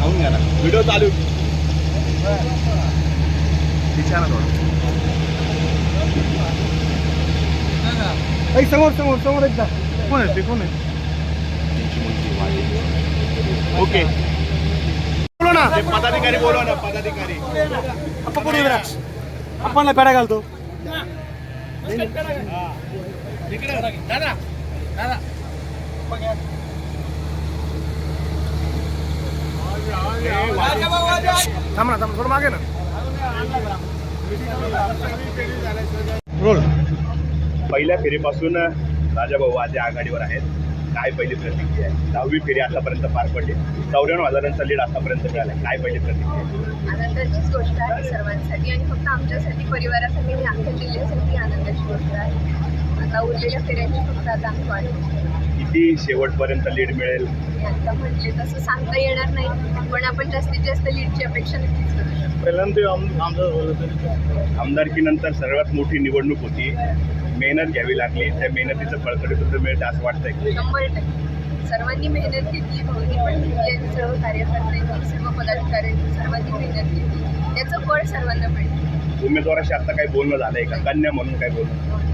खाऊन घ्या ना व्हिडिओ चालू दिसा थोडं समोर समोर समोर एकदा कोण आहे ते कोण आहे ओके बोलो ना ते पदाधिकारी बोलो ना पदाधिकारी आपण कोणी द्राक्ष आपण पेडा घालतो थांब ना थांब थोडं मागे ना. रोल. पहिल्या फेरीपासून राजाभाऊ आधी आघाडीवर आहेत. काय पहिली प्रतिक्रिया आहे? दहावी फेरी आतापर्यंत पार पडली. चौऱ्याण्णव हजारांचा लीड आतापर्यंत मिळाला. काय पहिली प्रतिक्रिया आहे? आनंदाचीच गोष्ट आहे सर्वांसाठी आणि फक्त आमच्यासाठी परिवारासाठी आणि आमच्या जिल्ह्यासाठी आता उरलेल्या फेऱ्यांची फक्त आता आम्ही वाट बघतोय. किती शेवटपर्यंत लीड मिळेल? आता म्हटले तसं सांगता येणार नाही पण आपण जास्तीत जास्त लीडची अपेक्षा नक्कीच करू शकतो. पहिल्यांदा आमदारकीनंतर सर्वात मोठी निवडणूक होती. मेहनत घ्यावी लागली. त्या मेहनतीचं फळकडे सुद्धा मिळतं असं वाटतंय. शंभर टक्के. सर्वांनी मेहनत घेतली भाऊनी पण घेतली आणि सर्व कार्यकर्त्यांनी सर्व पदाधिकाऱ्यांनी सर्वांनी मेहनत घेतली. त्याचं फळ सर्वांना मिळतं. उमेदवाराशी आता काही बोलणं झालंय का? कन्या म्हणून काय बोलणं.